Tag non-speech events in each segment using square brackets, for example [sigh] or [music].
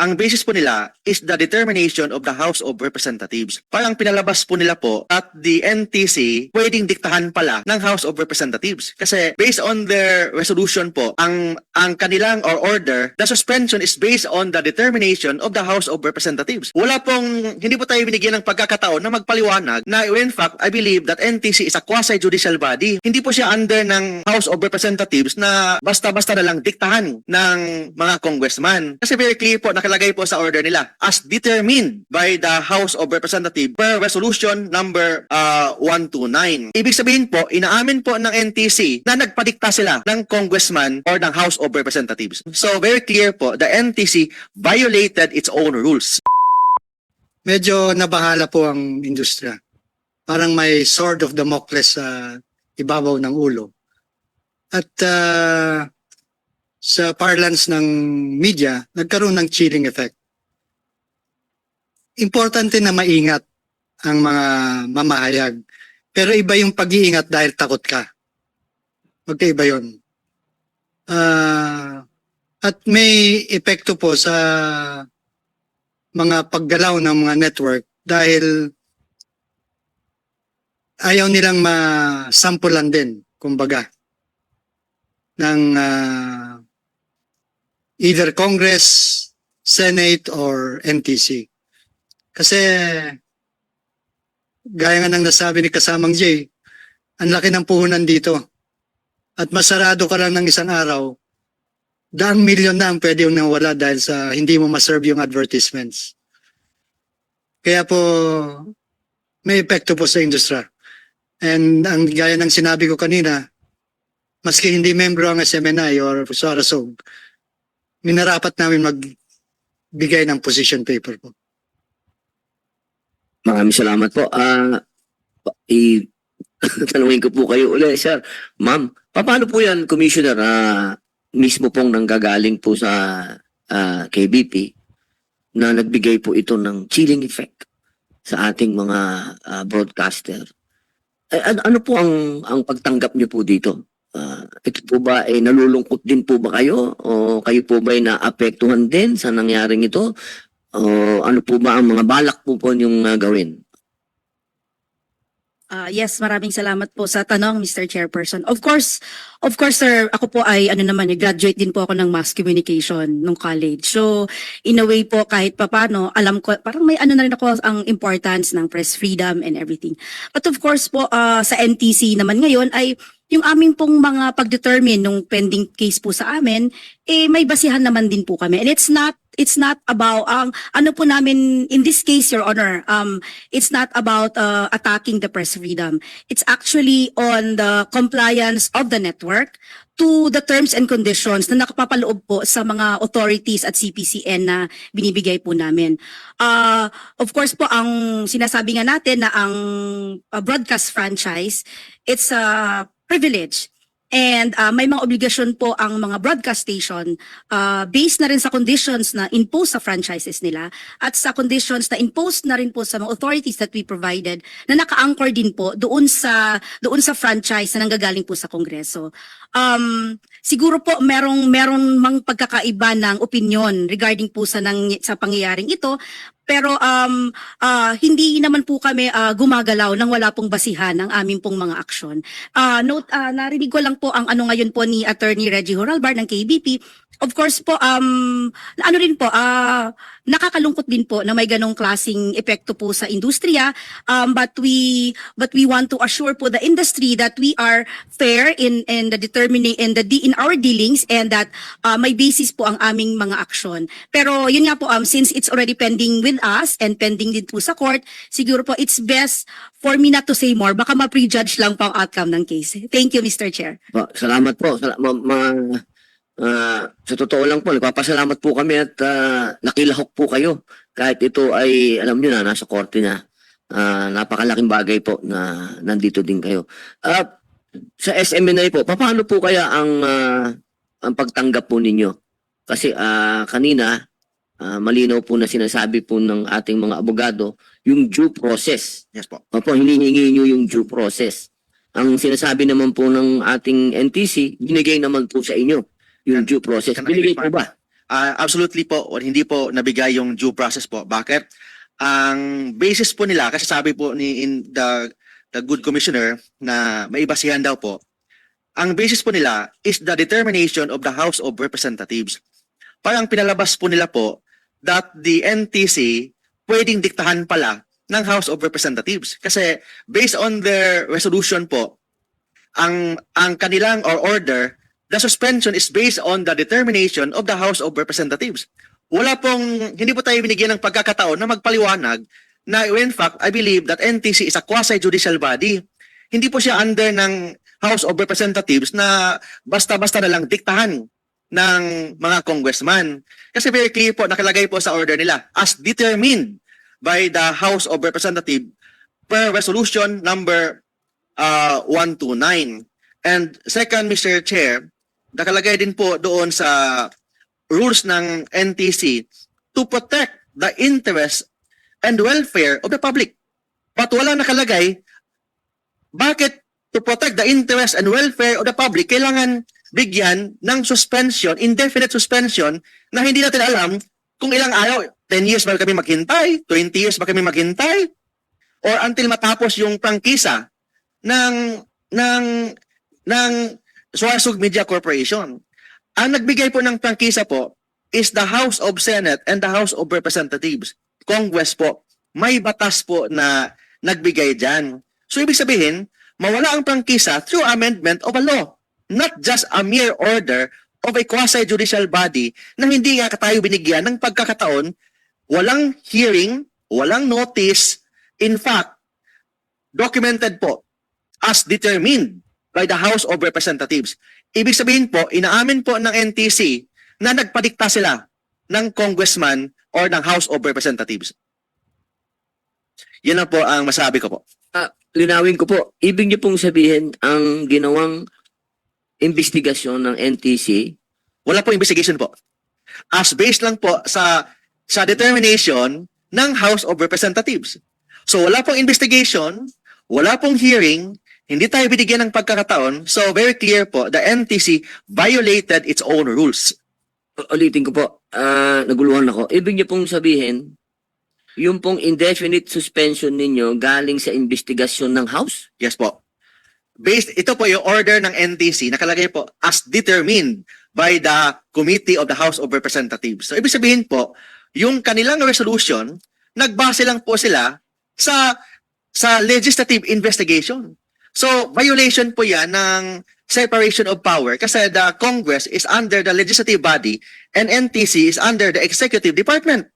ang basis po nila is the determination of the House of Representatives. Parang pinalabas po nila po at the NTC pwedeng diktahan pala ng House of Representatives. Kasi based on their resolution po, ang ang kanilang or order, the suspension is based on the determination of the House of Representatives. Wala pong, hindi po tayo binigyan ng pagkakataon na magpaliwanag na in fact, I believe that NTC is a quasi-judicial body. Hindi po siya under ng House of Representatives na basta-basta na lang diktahan ng mga congressman. Kasi very clear po, nakalagay po sa order nila as determined by the House of Representatives per resolution number uh, 129. Ibig sabihin po, inaamin po ng NTC na nagpadikta sila ng congressman or ng House of Representatives. So very clear po, the NTC violated its own rules. medyo nabahala po ang industriya. Parang may sword of Damocles sa ibabaw ng ulo. At ah, sa parlance ng media, nagkaroon ng chilling effect. Importante na maingat ang mga mamahayag. Pero iba yung pag-iingat dahil takot ka. Magkaiba yun. Ah, at may epekto po sa mga paggalaw ng mga network dahil ayaw nilang masampulan din, kumbaga, ng ah, either Congress, Senate, or NTC. Kasi, gaya nga ng nasabi ni Kasamang Jay, ang laki ng puhunan dito. At masarado ka lang ng isang araw, daang milyon na ang pwede yung nawala dahil sa hindi mo maserve yung advertisements. Kaya po, may epekto po sa industriya. And ang gaya ng sinabi ko kanina, maski hindi membro ang SMNI or Sarasog, minarapat namin magbigay ng position paper po. Maraming salamat po. Ah, i tanungin [laughs] ko po kayo uli, sir. Ma'am, paano po yan, Commissioner, ah, mismo pong nanggagaling po sa ah, KBP na nagbigay po ito ng chilling effect sa ating mga ah, broadcaster. Eh, ano, ano po ang ang pagtanggap niyo po dito? Ah, ito po ba ay nalulungkot din po ba kayo o kayo po ba ay naapektuhan din sa nangyaring ito? O ano po ba ang mga balak po po yung gawin? Ah, yes, maraming salamat po sa tanong, Mr. Chairperson. Of course, of course, sir, ako po ay, ano naman, eh, graduate din po ako ng mass communication nung college. So, in a way po, kahit papano, alam ko, parang may ano na rin ako ang importance ng press freedom and everything. But of course po, ah, sa NTC naman ngayon ay yung aming pong mga pag-determine nung pending case po sa amin, eh may basihan naman din po kami. And it's not it's not about ang ano po namin in this case your honor um it's not about uh, attacking the press freedom it's actually on the compliance of the network to the terms and conditions na nakapapaloob po sa mga authorities at CPCN na binibigay po namin. Uh, of course po, ang sinasabi nga natin na ang uh, broadcast franchise, it's a privilege. And uh, may mga obligasyon po ang mga broadcast station uh, based na rin sa conditions na impose sa franchises nila at sa conditions na imposed na rin po sa mga authorities that we provided na naka-anchor din po doon sa doon sa franchise na nanggagaling po sa Kongreso. Um, siguro po merong meron mang pagkakaiba ng opinion regarding po sa nang, sa pangyayaring ito pero um ah, hindi naman po kami ah, gumagalaw nang wala pong basihan ng aming pong mga aksyon. Ah note ah, narinig ko lang po ang ano ngayon po ni Attorney Reggie Horalbar ng KBP. Of course po um ano rin po ah nakakalungkot din po na may ganong klasing epekto po sa industriya um but we but we want to assure po the industry that we are fair in in the determining in the in our dealings and that ah, may basis po ang aming mga aksyon. Pero yun nga po um since it's already pending with us and pending din po sa court, siguro po it's best for me not to say more. Baka ma-prejudge lang po ang outcome ng case. Thank you, Mr. Chair. Po, salamat po. Sala- ma- ah, sa totoo lang po, nagpapasalamat po kami at ah, nakilahok po kayo. Kahit ito ay, alam nyo na, nasa korte na. Ah, napakalaking bagay po na nandito din kayo. Ah, sa SMNA po, paano po kaya ang ah, ang pagtanggap po ninyo? Kasi ah, kanina, ah, malinaw po na sinasabi po ng ating mga abogado, yung due process. Yes po. Opo, hinihingi nyo yung due process. Ang sinasabi naman po ng ating NTC, binigay naman po sa inyo yung due process. Binigay po ba? Ah, absolutely po, o hindi po nabigay yung due process po. Bakit? Ang basis po nila, kasi sabi po ni in the, the good commissioner na may basihan daw po, ang basis po nila is the determination of the House of Representatives. Parang pinalabas po nila po that the NTC pwedeng diktahan pala ng House of Representatives. Kasi based on their resolution po, ang ang kanilang or order, the suspension is based on the determination of the House of Representatives. Wala pong, hindi po tayo binigyan ng pagkakataon na magpaliwanag na in fact, I believe that NTC is a quasi-judicial body. Hindi po siya under ng House of Representatives na basta-basta na lang diktahan ng mga congressman. Kasi very clear po, nakalagay po sa order nila, as determined by the House of Representatives per resolution number uh, 129. And second, Mr. Chair, nakalagay din po doon sa rules ng NTC to protect the interest and welfare of the public. But wala nakalagay, bakit to protect the interest and welfare of the public, kailangan bigyan ng suspension, indefinite suspension, na hindi natin alam kung ilang araw, 10 years ba kami maghintay, 20 years ba kami maghintay, or until matapos yung prangkisa ng ng ng Suarsug Media Corporation. Ang nagbigay po ng prangkisa po is the House of Senate and the House of Representatives. Congress po. May batas po na nagbigay dyan. So ibig sabihin, mawala ang prangkisa through amendment of a law. Not just a mere order of a quasi-judicial body na hindi nga tayo binigyan ng pagkakataon, walang hearing, walang notice. In fact, documented po as determined by the House of Representatives. Ibig sabihin po, inaamin po ng NTC na nagpadikta sila ng congressman or ng House of Representatives. Yan na po ang masabi ko po. Linawin ko po, ibig niyo pong sabihin ang ginawang investigasyon ng NTC Wala po investigation po. As based lang po sa sa determination ng House of Representatives. So wala pong investigation, wala pong hearing, hindi tayo binigyan ng pagkakataon. So very clear po, the NTC violated its own rules. Ulitin ko po, ah, naguluhan ako. Ibig niyo pong sabihin, yung pong indefinite suspension ninyo galing sa investigasyon ng House? Yes po. Based, ito po yung order ng NTC, nakalagay po as determined by the Committee of the House of Representatives. So ibig sabihin po, yung kanilang resolution, nagbase lang po sila sa sa legislative investigation. So violation po yan ng separation of power kasi the Congress is under the legislative body and NTC is under the executive department.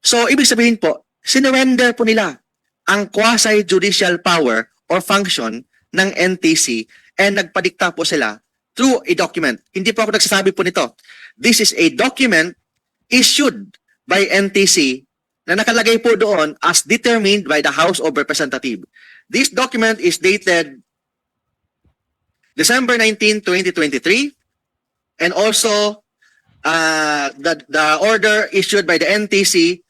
So ibig sabihin po, sinurrender po nila ang quasi-judicial power or function ng NTC and nagpadikta po sila through a document. Hindi po ako nagsasabi po nito. This is a document issued by NTC na nakalagay po doon as determined by the House of Representatives. This document is dated December 19, 2023 and also uh, the, the order issued by the NTC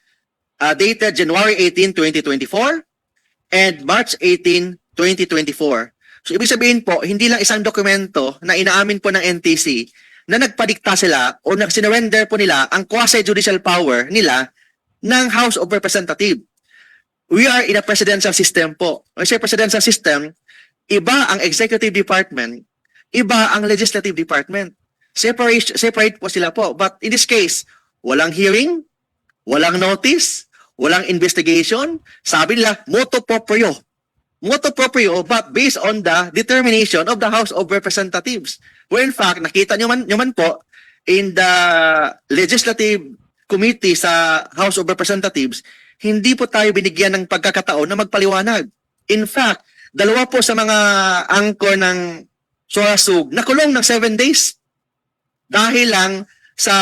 uh, dated January 18, 2024 and March 18, 2024. So ibig sabihin po, hindi lang isang dokumento na inaamin po ng NTC na nagpadikta sila o na sinurrender po nila ang quasi-judicial power nila ng House of Representatives. We are in a presidential system po. When I say presidential system, iba ang executive department, iba ang legislative department. Separate, separate po sila po. But in this case, walang hearing, walang notice, walang investigation. Sabi nila, moto proprio. Moto proprio, but based on the determination of the House of Representatives. Where in fact, nakita nyo man, nyo man po, in the legislative committee sa House of Representatives, hindi po tayo binigyan ng pagkakataon na magpaliwanag. In fact, dalawa po sa mga angkor ng Suasug nakulong ng seven days dahil lang sa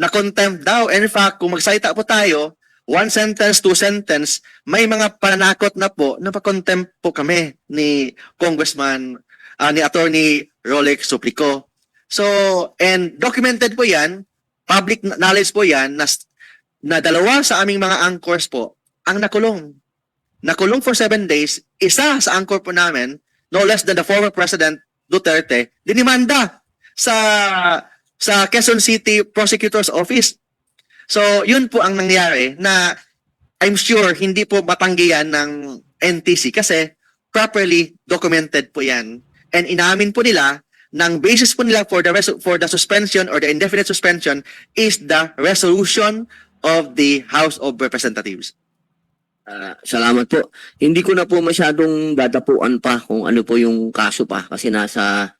na-contempt daw. In fact, kung magsalita po tayo, one sentence, two sentence, may mga panakot na po na pa-contempt po kami ni Congressman, ah, ni Attorney Rolex Suplico. So, and documented po yan, public knowledge po yan, na, na dalawa sa aming mga anchors po ang nakulong. Nakulong for seven days, isa sa anchor po namin, no less than the former President Duterte, dinimanda sa sa Quezon City Prosecutor's Office. So, yun po ang nangyari na I'm sure hindi po matanggihan ng NTC kasi properly documented po yan. And inamin po nila ng basis po nila for the for the suspension or the indefinite suspension is the resolution of the House of Representatives. Ah, salamat po. Hindi ko na po masyadong dadapuan pa kung ano po yung kaso pa kasi nasa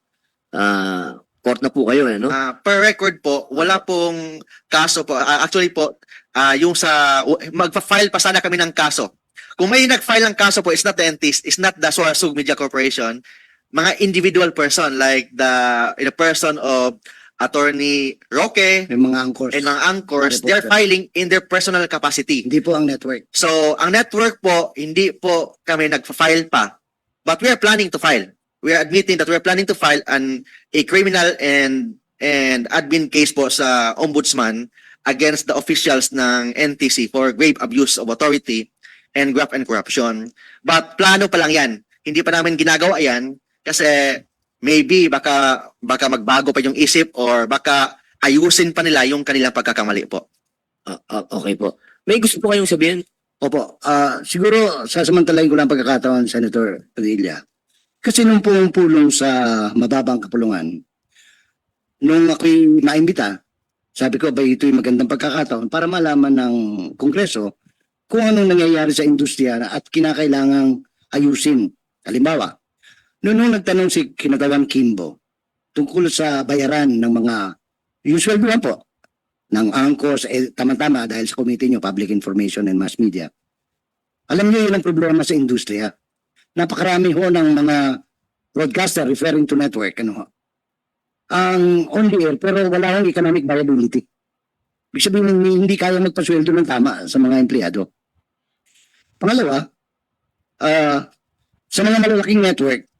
ah, court na po kayo eh, no? Ah, per record po, wala pong kaso po. Ah, actually po, ah, yung sa magfa-file pa sana kami ng kaso. Kung may nag-file ng kaso po, it's not the NTS, it's not the Suasug Media Corporation. Mga individual person like the the person of Attorney Roque May mga anchors. and mga anchors, Mga they're reporter. filing in their personal capacity. Hindi po ang network. So, ang network po, hindi po kami nagfa-file pa. But we are planning to file. We are admitting that we are planning to file an a criminal and and admin case po sa ombudsman against the officials ng NTC for grave abuse of authority and graft and corruption. But plano pa lang yan. Hindi pa namin ginagawa yan kasi maybe baka baka magbago pa yung isip or baka ayusin pa nila yung kanilang pagkakamali po. Ah, ah, okay po. May gusto po kayong sabihin? Opo, ah siguro sasamantalain ko lang pagkakataon, Senator Padilla. Kasi nung pumulong sa mababang kapulungan, nung ako'y naimbita, sabi ko, ba ito'y magandang pagkakataon para malaman ng Kongreso kung anong nangyayari sa industriya at kinakailangang ayusin. Halimbawa, nung nagtanong si Kinatawan Kimbo tungkol sa bayaran ng mga usual lang po ng angkos, eh, tama-tama dahil sa committee nyo, Public Information and Mass Media. Alam niyo yun ang problema sa industriya. Napakarami ho ng mga broadcaster referring to network. Ano ho? Ang on the air, pero wala hong economic viability. Ibig sabihin, hindi, kaya magpasweldo ng tama sa mga empleyado. Pangalawa, ah, sa mga malalaking network,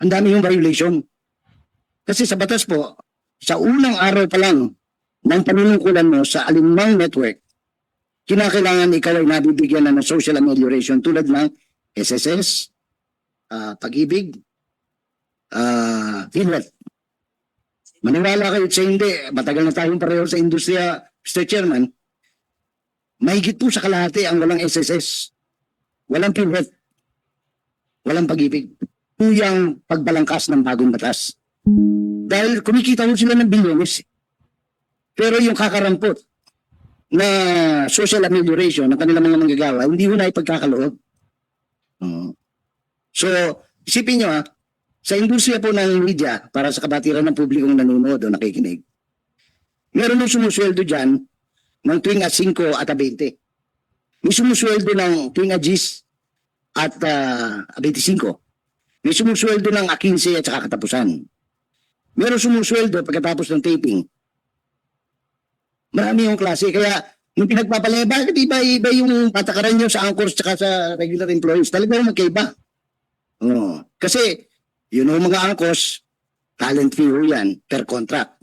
ang dami yung violation. Kasi sa batas po, sa unang araw pa lang ng panunungkulan mo sa alinmang network, kinakailangan ikaw ay nabibigyan na ng social amelioration tulad ng SSS, ah, pag-ibig, ah, PhilHealth. Maniwala kayo sa hindi, matagal na tayong pareho sa industriya, Mr. Chairman, mahigit po sa kalahati ang walang SSS, walang PhilHealth, walang pag-ibig. Tuyang pagbalangkas ng bagong batas. Dahil kumikita ho sila ng bilyones. Pero yung kakarampot na social amelioration ng kanilang mga manggagawa, hindi ho na ipagkakaloob. Oo. So, isipin nyo ha, sa industriya po ng media, para sa kabatiran ng publikong nanonood o nakikinig, meron nung sumusweldo dyan ng tuwing at 5 at 20. May sumusweldo ng tuwing at 10 at ah, 25. May sumusweldo ng a 15 at saka katapusan. Meron sumusweldo pagkatapos ng taping. Marami yung klase. Kaya, nung pinagpapalaya, bakit iba, iba yung patakaran nyo sa anchors tsaka sa regular employees? Talagang magkaiba. Oo. Kasi, yun know, mga anchors, talent fee yan per contract.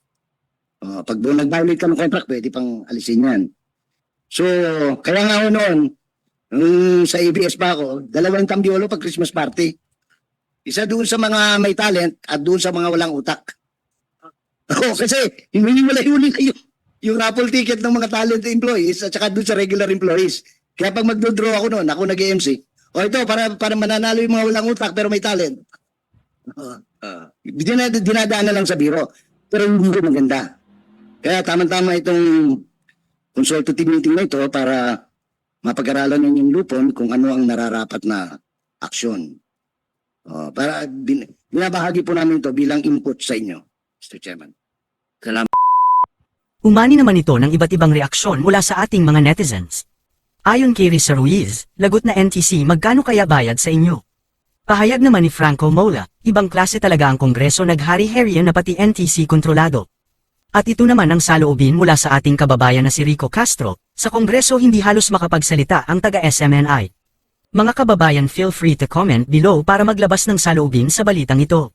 Oh, pag nag-violate ka ng contract, pwede pang alisin yan. So, kaya nga noon, sa ABS pa ako, dalawang kambiolo pag Christmas party. Isa doon sa mga may talent at doon sa mga walang utak. [laughs] Oo, kasi hindi wala huli na yung, yung raffle ticket ng mga talent employees at saka doon sa regular employees. Kaya pag magdodraw ako noon, ako nag-MC. O ito, para, para mananalo yung mga walang utak pero may talent. Oo. Dinad, dinadaan na lang sa biro. Pero hindi ko maganda. Kaya tama-tama itong consultative meeting na ito para mapag-aralan ninyong lupon kung ano ang nararapat na aksyon. Oh, para bin, binabahagi po namin ito bilang input sa inyo, Mr. Chairman. Salamat. Umani naman ito ng iba't ibang reaksyon mula sa ating mga netizens. Ayon kay Risa Ruiz, lagot na NTC magkano kaya bayad sa inyo? Pahayag naman ni Franco Mola, ibang klase talaga ang Kongreso naghari-harian na pati NTC kontrolado. At ito naman ang saloobin mula sa ating kababayan na si Rico Castro, sa Kongreso hindi halos makapagsalita ang taga-SMNI. Mga kababayan feel free to comment below para maglabas ng saloobin sa balitang ito.